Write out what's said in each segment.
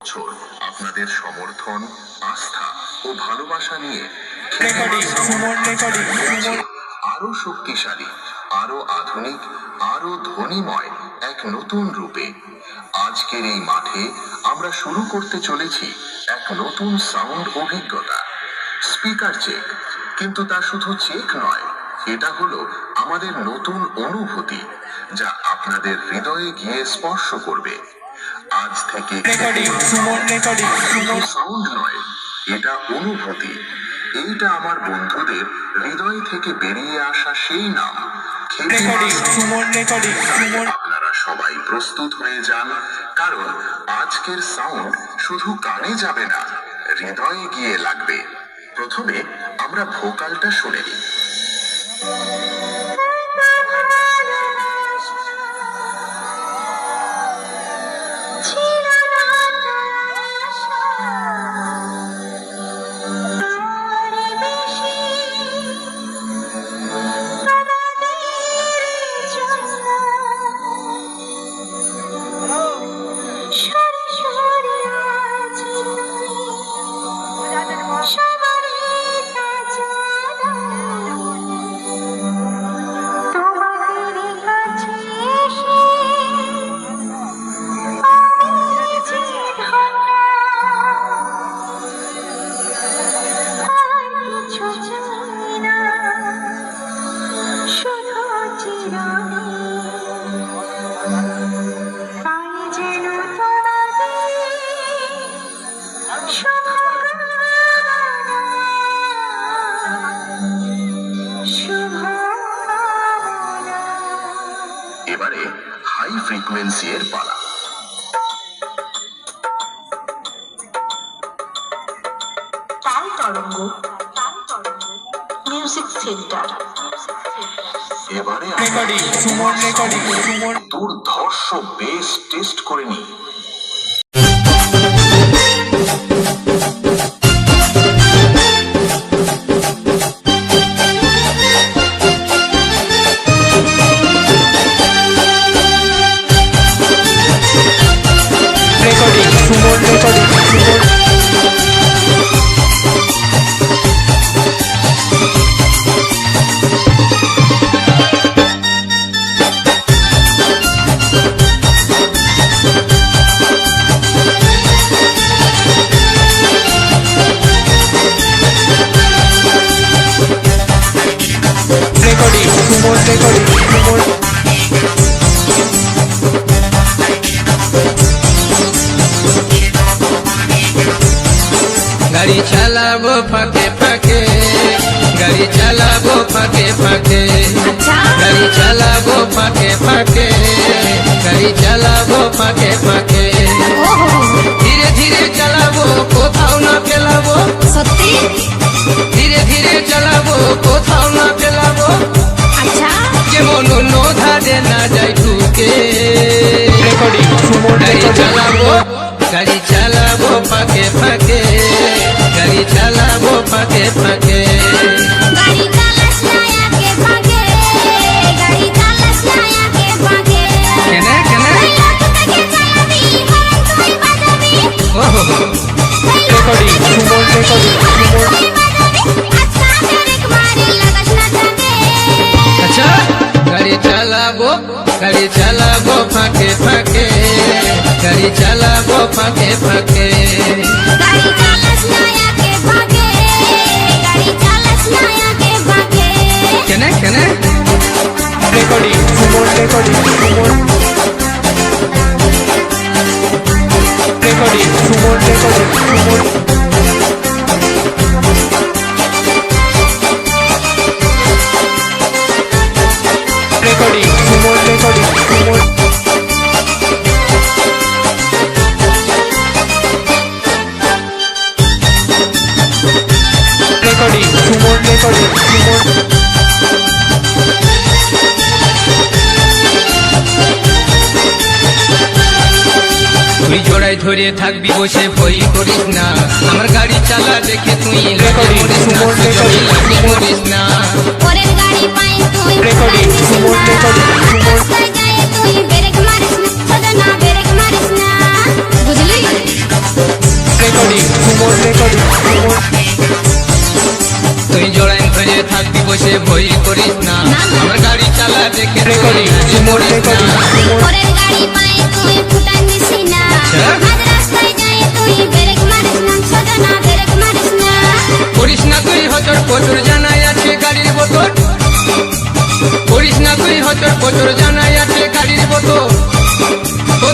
বছর আপনাদের সমর্থন আস্থা ও ভালোবাসা নিয়ে আরও শক্তিশালী আরও আধুনিক আরও ধ্বনিময় এক নতুন রূপে। আজকের এই মাঠে আমরা শুরু করতে চলেছি এক নতুন সাউন্ড অভিজ্ঞতা। স্পিকার চেক কিন্তু তা শুধু চেক নয় এটা হলো আমাদের নতুন অনুভূতি যা আপনাদের হৃদয়ে গিয়ে স্পর্শ করবে। আজ থেকে সাউন্ড নয় এটা অনুভূতি। এইটা আমার বন্ধুদের হৃদয় থেকে বেরিয়ে আসা সেই নাম আপনারা সবাই প্রস্তুত হয়ে যান কারণ আজকের সাউন্ড শুধু কানে যাবে না হৃদয়ে গিয়ে লাগবে। প্রথমে আমরা ভোকালটা শুনে নিই। এবারে রেকর্ডিং সুমন রেকর্ডিং সুমন। দুর্ধর্ষ বেস টেস্ট করে নিই। গাড়ি চালাবো ফাঁকে ফাঁকে গাড়ি চালাবো ফাঁকে ফাঁকে গাড়ি চালাবো ফাঁকে ফাঁকে গাড়ি চালাবো ফাঁকে ফাঁকে। ধীরে ধীরে চালাবো কোথাও না ফেলাবো সত্যি? ধীরে ধীরে চালাবো কোথাও পাকে গাড়ি চালাবো পাকে পাকে আচ্ছা গাড়ি চালাবো গাড়ি চালাবো ফাঁকে ফাঁকে। গাড়ি চালাবো ফাঁকে ফাঁকে। ধরে থাকবি বসে ভয় করিস না। আমার গাড়ি চালা দেখে তুই। করিস না। পরের গাড়ি পাই তুই Recording, সুমন recording, সুমন। রাস্তায় যায় তুই ব্রেক মারিস না ব্রেক মারিস না। বুঝলি? রেকর্ডিং তুই জোড়াই ধরে থাকবি বসে ভয় করিস না। আমার গাড়ি চালা দেখে তুই রেকর্ডিং রাজি করিস না। পরের গাড়ি করিস না গাড়ির বোতল। করিস গাড়ির বোতল।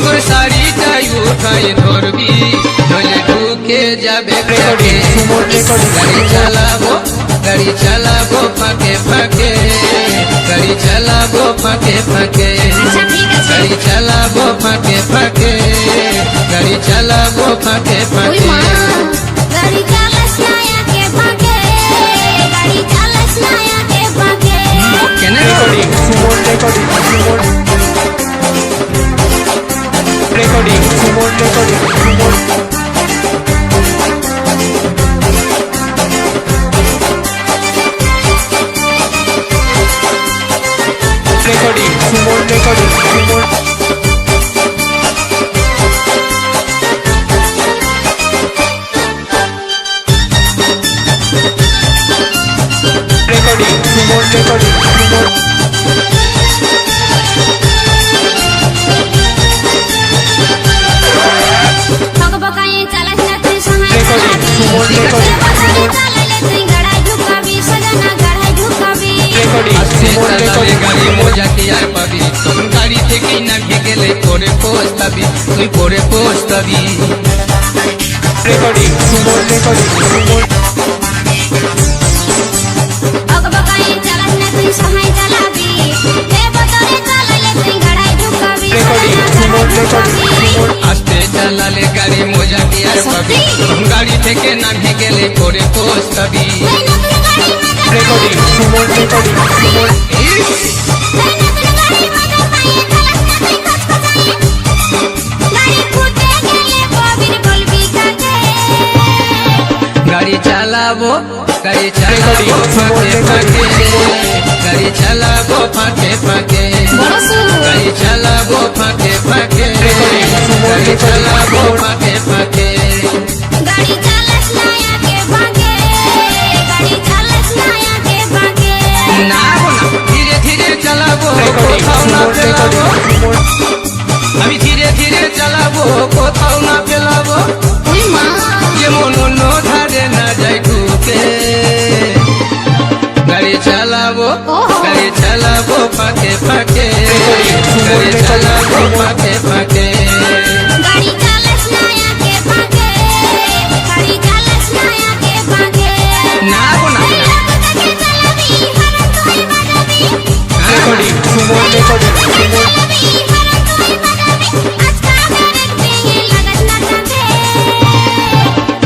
তোর শাড়িটাই উঠাই ধরবি নইলে যাবে গাড়ি চালাবো গাড়ি চালাবো ফাঁকে ফাঁকে। গাড়ি চালাবো ফাঁকে পাকে গাড়ি চালা পরে পোস্তাবি তুই পরে পোস্তাবি রেকর্ডিং সুমন রেকর্ডিং সুমন। চালালে গাড়ি মজা দিয়ে পাবি। গাড়ি থেকে নামে গেলে পরে পোস্তাবি। Recording Suman recording Suman. চালাবো। গাড়ি চালাবো ফাঁকে ফাঁকে। গাড়ি চালাবো ফাঁকে ফাঁকে। গাড়ি চালাবো ফাঁকে ফাঁকে। গাড়ি চালাবো ফাঁকে ফাঁকে। গাড়ি চালাস না আগে ভাগে গাড়ি চালাস না আগে ভাগে না ধীরে ধীরে চালাবো কোথাও না ফেলাবো। আমি ধীরে ধীরে চালাবো কোথাও না ফেলাবো। चला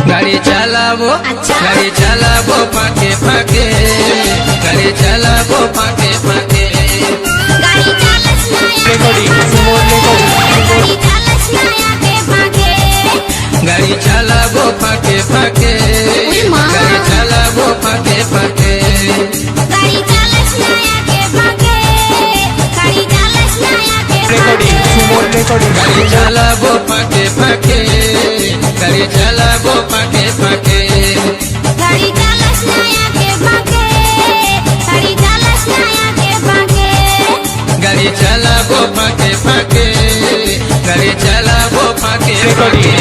गाड़ी अच्छा। गाड़ी चलाबो गाड़ी चलाबो पाके पाके गाड़ी चलाबो पाके पाके চালাবো ফাঁকে ফাঁকে। গাড়ি চালাবো ফাঁকে ফাঁকে। গাড়ি চালাবো ফাঁকে ফাঁকে। গাড়ি চালাবো ফাঁকে ফাঁকে। গাড়ি চালাবো ফাঁকে ফাঁকে। গাড়ি চালাবো ফাঁকে ফাঁকে।